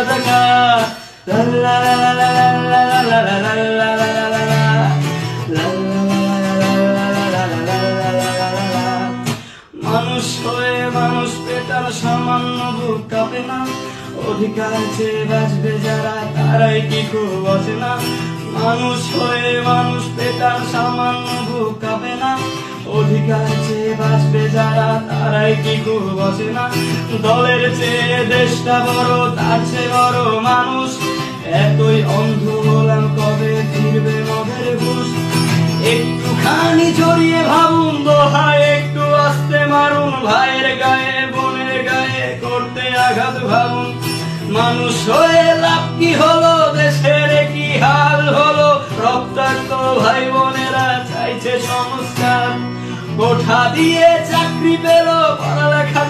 রাজাকার লা লা লা লা লা। মানুষ হয়ে মানুষ পেটার সামান্য বুক কাঁপে না অধিকার চেয়ে বাঁচবে যারা তারাই কি খুব আছে না মানুষ হয়ে মানুষ পেটার সামান্য কাঁপে না। অধিকার চেয়ে বাঁচবে যারা, তারাই কি আছে না। দলের চেয়ে দেশটা বড়, তার চেয়ে বড় মানুষ। এতই অন্ধ হলাম কবে ফিরবে মদের ঘুষ। একটুখানি জড়িয়ে ভাবুন দোহায়, একটু আস্তে মারুন। ভাইয়ের গায়ে, বোনের গায়ে করতে আঘাত ভাবুন। মানুষ হয়ে লাভ কি হলো দেশের চাইছে সংস্কার কোঠা দিয়ে চাকরি পেল পড়ালেখা